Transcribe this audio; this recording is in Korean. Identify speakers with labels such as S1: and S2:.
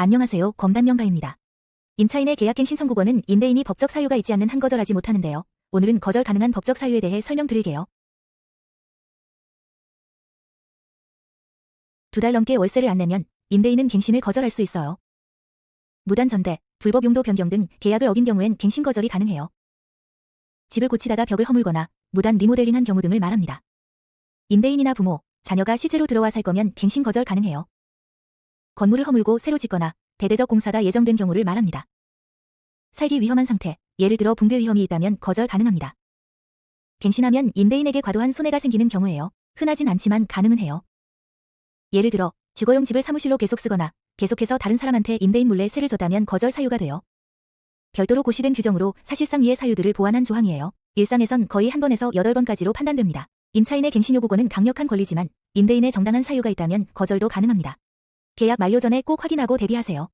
S1: 안녕하세요. 검단명가입니다. 임차인의 계약갱 신청국원은 임대인이 법적 사유가 있지 않는 한 거절하지 못하는데요. 오늘은 거절 가능한 법적 사유에 대해 설명드릴게요. 두 달 넘게 월세를 안 내면 임대인은 갱신을 거절할 수 있어요. 무단 전대, 불법 용도 변경 등 계약을 어긴 경우엔 갱신 거절이 가능해요. 집을 고치다가 벽을 허물거나 무단 리모델링한 경우 등을 말합니다. 임대인이나 부모, 자녀가 실제로 들어와 살 거면 갱신 거절 가능해요. 건물을 허물고 새로 짓거나 대대적 공사가 예정된 경우를 말합니다. 살기 위험한 상태, 예를 들어 붕괴 위험이 있다면 거절 가능합니다. 갱신하면 임대인에게 과도한 손해가 생기는 경우예요. 흔하진 않지만 가능은 해요. 예를 들어 주거용 집을 사무실로 계속 쓰거나 계속해서 다른 사람한테 임대인 몰래 세를 줬다면 거절 사유가 돼요. 별도로 고시된 규정으로 사실상 이의 사유들을 보완한 조항이에요. 일상에선 거의 한 번에서 여덟 번까지로 판단됩니다. 임차인의 갱신 요구권은 강력한 권리지만 임대인의 정당한 사유가 있다면 거절도 가능합니다. 계약 만료 전에 꼭 확인하고 대비하세요.